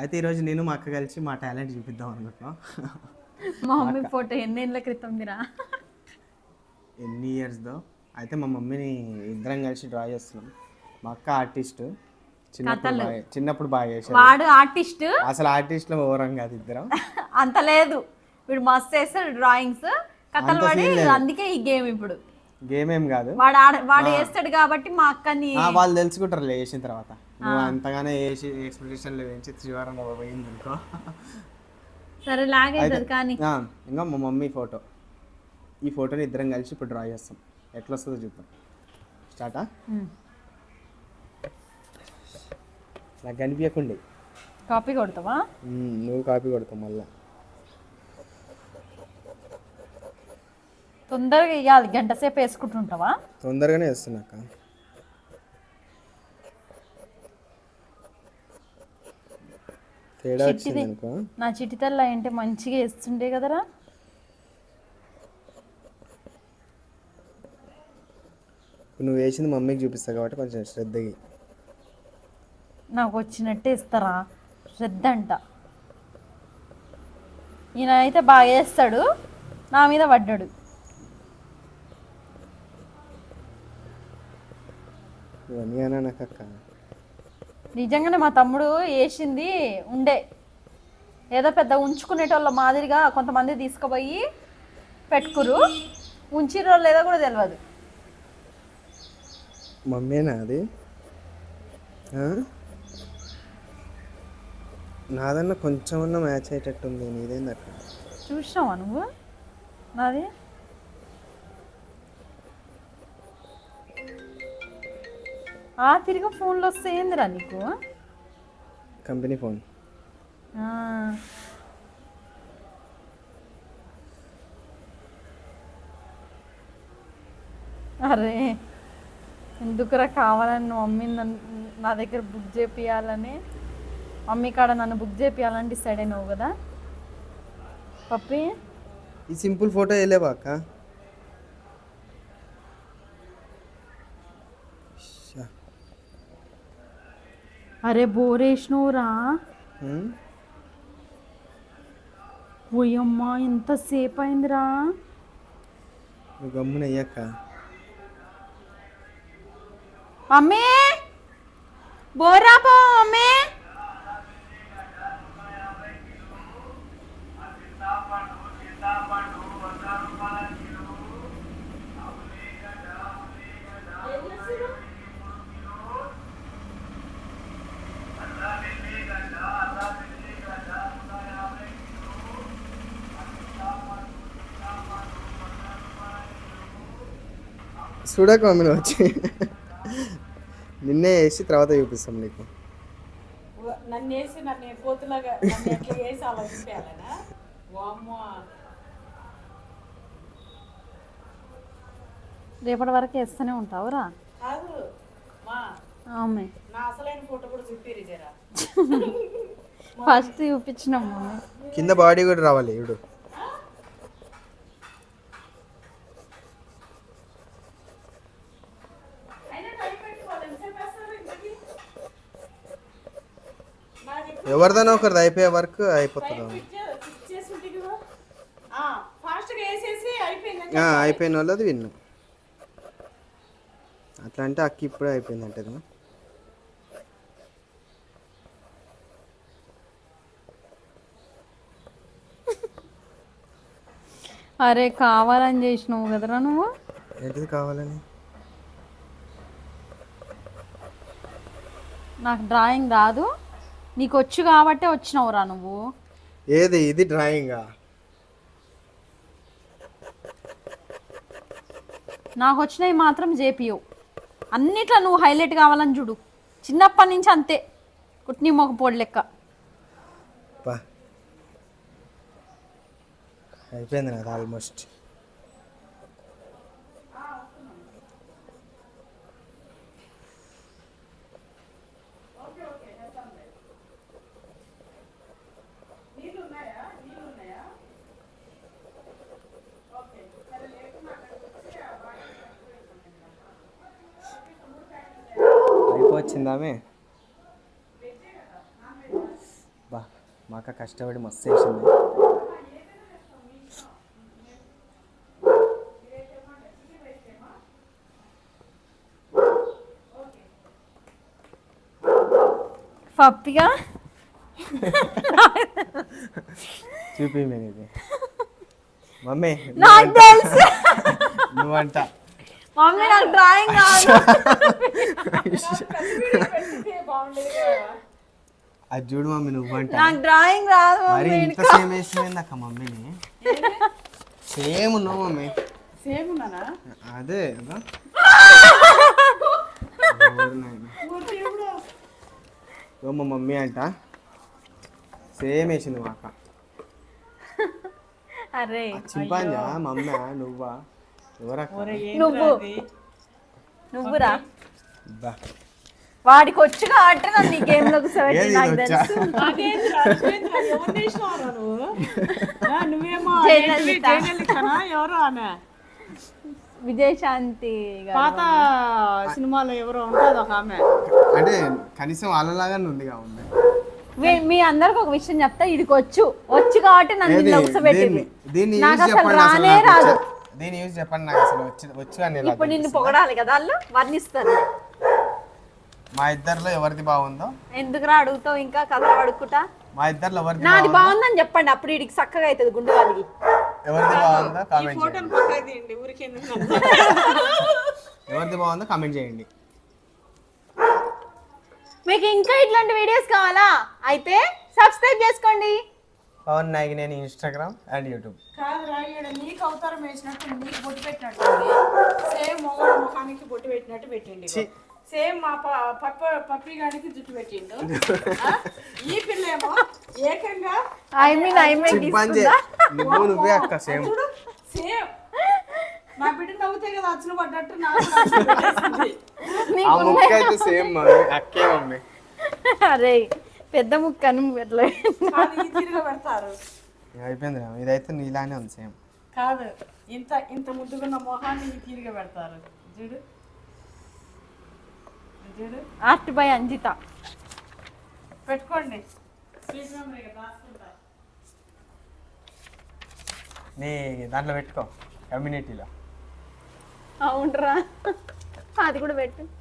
అయితే ఈరోజు నేను మా అక్క కలిసి మా టాలెంట్ చూపిద్దాం అనుకుంటున్నాం. మా మమ్మీ ఫోటో ఎన్నేళ్ళ క్రితం దిరా? ఎన్ని ఇయర్స్దో అయితే మా మమ్మీని ఇద్దరం కలిసి డ్రా చేస్తున్నాం. మా అక్క ఆర్టిస్ట్ చిన్నప్పుడు బాగా చిన్నప్పుడు బాగా చేశారు వాడు ఆర్టిస్ట్ అసలు ఆర్టిస్ట్లో ఓరం కాదు ఇద్దరం. అంత లేదు. వీడు మస్తు వేస్తాడు డ్రాయింగ్స్ కథలు పడి అందుకే ఈ గేమ్ ఇప్పుడు. గేమ్ ఏం కాదు. వాడు ఆడ వాడు వేస్తాడు కాబట్టి మా అక్కని ఆ, వాళ్ళు తెలుసుకుంటారు వేసిన తర్వాత. నువ్వు అంతగానే వేసి ఎక్స్పెక్టేషన్లు వేయించి చివరం పోయింది అనుకో. సరే లాగైతుంది కానీ ఇంకా మా మమ్మీ ఫోటో. ఈ ఫోటోని ఇద్దరం కలిసి ఇప్పుడు డ్రా చేస్తాం. ఎట్లా వస్తుందో చూద్దాం. స్టార్టా. నాకు కనిపించకుండే. కాపీ కొడతావా? నువ్వు కాపీ కొడతావు మళ్ళా. తొందరగా ఇవ్వాలి గంట సేపు వేసుకుంటుంటావా? తొందరగానే వేస్తున్నాక తేడా వచ్చింది అనుకో. నా చిటితల్ల అంటే మంచిగా వేస్తుండే కదరా. నువ్వు వేసింది మమ్మీకి చూపిస్తావు కాబట్టి కొంచెం శ్రద్ధగా నాకు వచ్చినట్టే ఇస్తారా? శ్రద్ధ అంట. ఈయన అయితే బాగా వేస్తాడు. నా మీద పడ్డాడు. ఇవన్నీ అన్నా నాకు అక్క? నిజంగానే మా తమ్ముడు వేసింది ఉండే. ఏదో పెద్ద ఉంచుకునేటోళ్ళ మాదిరిగా కొంతమంది తీసుకుపోయి పెట్టుకురు. ఉంచిరో లేదో కూడా తెలియదు మమ్మీనా అది? నాదన్నా కొంచెమన్నా మ్యాచ్ అయ్యేటట్టుంది నీదేంది అట్లా చూసినావా నువ్వు? నాది? ఆ తిరిగి ఫోన్లో వస్తే ఏందిరా నీకు? Company phone. అరే ఎందుకురా కావాలని మమ్మీ నన్ను నా దగ్గర బుక్ చేపియాలని మమ్మీ కాడ నన్ను బుక్ చేపియాలని డిసైడ్ అయినావు కదా? పప్పి? ఈ సింపుల్ ఫోటో వేయలేవా అక్క. అరే బోరేసినవురా? ఓయమ్మా ఎంతసేపు అయిందిరా అయ్యాక మమ్మీ బోరా పో మమ్మీ చూడక మమ్మీ నువ్వు వచ్చి. నిన్నే వేసి తర్వాత చూపిస్తాం నీకు. నన్ను వేసి నన్ను కోతులాగా నన్ను ఎట్లా వేసి అలా చూపించాలనా? వామ్మో. రేపటి వరకు వేస్తూనే ఉంటావురా. ఫస్ట్ చూపించినాం కింద బాడీ కూడా రావాలి ఇప్పుడు ఎవరిదైనా ఒకరిది అయిపోయే వర్క్ అయిపోతుంది. అయిపోయిన వాళ్ళది విన్ను. అట్లా అంటే అక్కి ఇప్పుడే అయిపోయింది అంటే కదా అరే కావాలని చేసినావు కదరా నువ్వు? ఏంటిది కావాలని? నాకు డ్రాయింగ్ రాదు. నీకు వచ్చు కాబట్టే వచ్చినావురా నువ్వు. ఏది? ఇది డ్రాయింగా? నాకు వచ్చినవి మాత్రం చేపియవు అన్నిట్లో నువ్వు హైలైట్ కావాలని చూడు. చిన్నప్పటి నుంచి అంతే. కుట్ని మొక్క పొడి లెక్క. అయిపోయింది నాది ఆల్మోస్ట్. అయిపోవచ్చిందామే బా మా అక్క కష్టపడి మస్తు వేసింది పప్పిగా? చూపి మమ్మీ నాకు తెలుసు. నువ్వంట. మమ్మీ నాకు డ్రాయింగ్ కాదు కదా అది చూడు మమ్మీ నువ్వంట నాకు డ్రాయింగ్ రాదు మరి ఇంత సేమ్ వేసింది అక్క మమ్మీని? సేమ్ ఉన్నావు మమ్మీ. సేమ్ ఉన్నానా? అదే? ఇదిగో మా మమ్మీ అంట. సేమ్ వేసింది మా అక్క. అరే చింపాంజా మమ్మీ నువ్వా? నువ్వు. నువ్వురా. వాడికి వచ్చు కాబట్టి నన్ను ఈ గేమ్లోకి నాకు? తెలుసు. విజయశాంతి. పాత సినిమాలో ఎవరో ఉంటుంది ఒక ఆమె. అంటే కనీసం వాళ్ళలాగానే ఉంది మమ్మీ మీ- మీ అందరికి ఒక విషయం చెప్తా ఇడికి వచ్చు వచ్చు కాబట్టి నన్ను దీన్ని- నాకు అసలు రానే రాదు. దీన్ని యూజ్ చెప్పండి నాకు అసలు వచ్చి వచ్చు అని ఎలా ఇప్పుడు నిన్ను? పొగడాలి కదా వాళ్ళు వర్ణిస్తారు. మా ఇద్దరిలో ఎవరిది బాగుందో? ఎందుకురా అడుగుతావు ఇంకా? కథలు అడుగుతా మా ఇద్దరిలో ఎవరిది నాది బాగుందో? బాగుందని చెప్పండి అప్పుడు ఇడికి చక్కగా అవుతుంది గుండు వాళ్ళకి ఎవరిది బాగుందో కామెంట్ ఫోటోలు చేయండి. పక్కకి తీయండి ఊరికే ఎందుకు? ఎవరిది బాగుందో కామెంట్ చేయండి. మీకు ఇంకా ఇట్లాంటి వీడియోస్ కావాలా? అయితే సబ్స్క్రైబ్ చేసుకోండి. పవన్ నాయక్ నేను ఇన్స్టాగ్రామ్ అండ్ యూట్యూబ్. కాదు రాయడ నీకు అవతారం వేసినట్టు నీకు బొట్టు పెట్టినట్టు సేమ్ మొగడు ముఖానికి బొట్టు పెట్టినట్టు పెట్టిండి ఛీ. సేమ్ మా పప్ప పప్పి గానికి జుట్టు పెట్టిండు? ఈ పిల్ల ఏమో ఏకంగా ఐ మీన్ ఐ మీన్ నువ్వు నువ్వే అక్క సేమ్. సేమ్. నా బిడ్డ నవ్వుతే కదా అచ్చులు పడ్డట్టు నాకు సేమ్ అక్కే మమ్మీ. అరే పెద్ద ఎట్లా కాదు ఈ తిరిగి పెడతారు. అయిపోయింది రా. ఇదైతే నీలానే ఉంది సేమ్. కాదు ఇంత ఇంత ముద్దుగున్న మొహాన్ని ఈ తీరిగా పెడతారు. చూడు. చూడు. Art by Anjitha. పెట్టుకోండి. స్వీట్ మెమరీ రాసుకుంటా. నీ దాంట్లో పెట్టుకో. కమ్యూనిటీలో అవునరా. అది కూడా పెట్టు.